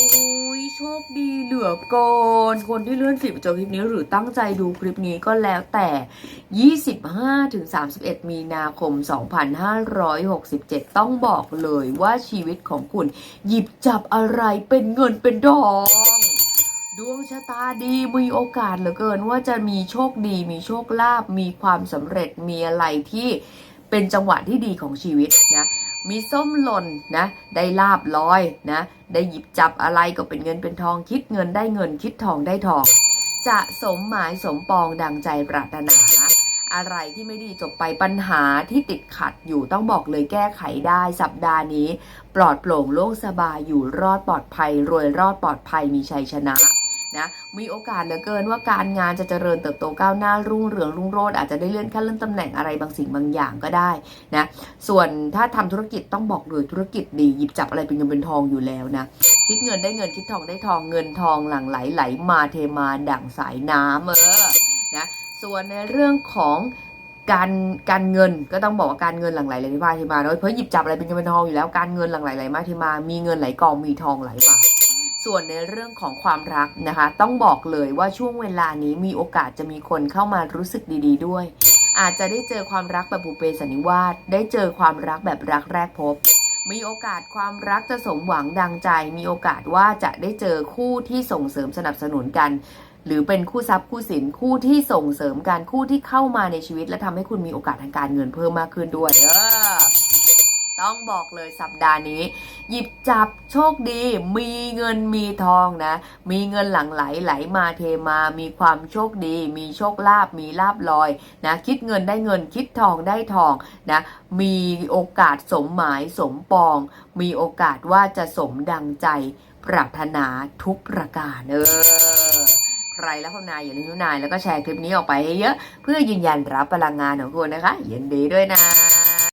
โอ้ยโชคดีเหลือเกินคนที่เลื่อนฟีดไปเจอคลิปนี้หรือตั้งใจดูคลิปนี้ก็แล้วแต่ 25ถึง31 มีนาคม 2567 ต้องบอกเลยว่าชีวิตของคุณ หยิบจับอะไรเป็นเงินเป็นทองดวงชะตาดีมีโอกาสเหลือเกินว่าจะมีโชคดี มีโชคลาภมีความสำเร็จมีอะไรที่เป็นจังหวะที่ดีของชีวิตนะ มีส้มหล่นนะได้ลาบลอยนะได้หยิบจับอะไรก็เป็นเงินเป็นทองคิดเงินได้เงินคิดทองได้ทอง จะสมหมายสมปองดังใจปรารถนา อะไรที่ไม่ดีจบไปปัญหาที่ติดขัดอยู่ต้องบอกเลยแก้ไขได้สัปดาห์นี้ ปลอดโปร่งโล่งสบายอยู่รอดปลอดภัย รวยรอดปลอดภัยมีชัยชนะ นะมีโอกาสเหลือเกินว่าการงานจะเจริญเติบโตก้าวหน้ารุ่งเรืองรุ่งโรจน์อาจจะได้เลื่อนขั้นเลื่อนตำแหน่งอะไรบางสิ่งบางอย่างก็ได้นะส่วนถ้าทำธุรกิจต้องบอกเลยธุรกิจดีหยิบจับอะไรเป็นเงินเป็นทองอยู่แล้วนะคิดเงินได้เงินคิดทองได้ทองเงินทองหลั่งไหลไหลมาเทมาดั่งสายน้ำเออนะส่วนในเรื่องของการการเงินก็ต้องบอกว่าการเงินหลั่งไหลไหลมาเทมาเนาะเพราะหยิบจับอะไรเป็นเงินเป็นทองอยู่แล้วการเงินหลั่งไหลไหลมาเทมามีเงินไหลกองมีทองไหลมา ส่วนในเรื่องของความรักนะคะ ต้องบอกเลยว่าช่วงเวลานี้มีโอกาสจะมีคนเข้ามารู้สึกดี ๆด้วย อาจจะได้เจอความรักแบบบุเพสันนิวาสได้เจอความรักแบบรักแรกพบ มีโอกาสความรักจะสมหวังดังใจ มีโอกาสว่าจะได้เจอคู่ที่ส่งเสริมสนับสนุนกัน หรือเป็นคู่ทรัพย์คู่สินคู่ที่ส่งเสริมกันคู่ที่เข้ามาในชีวิต และทำให้คุณมีโอกาสทางการเงินเพิ่มมากขึ้นด้วยเออต้องบอกเลยสัปดาห์นี้ หยิบจับโชคดี มีเงินมีทองนะ มีเงินหลั่งไหลไหลมาเทมา มีความโชคดี มีโชคลาภมีลาบลอยนะคิดเงินได้เงินคิดทองได้ทองนะมีโอกาสสมหมายสมปอง มีโอกาสว่าจะสมดังใจปรารถนาทุกประการเออใครแล้วพนายอย่าลืมทุนายแล้วก็แชร์คลิปนี้ออกไปให้เยอะ เพื่อยืนยันรับพลังงานของคุณนะคะยินดีด้วยนะ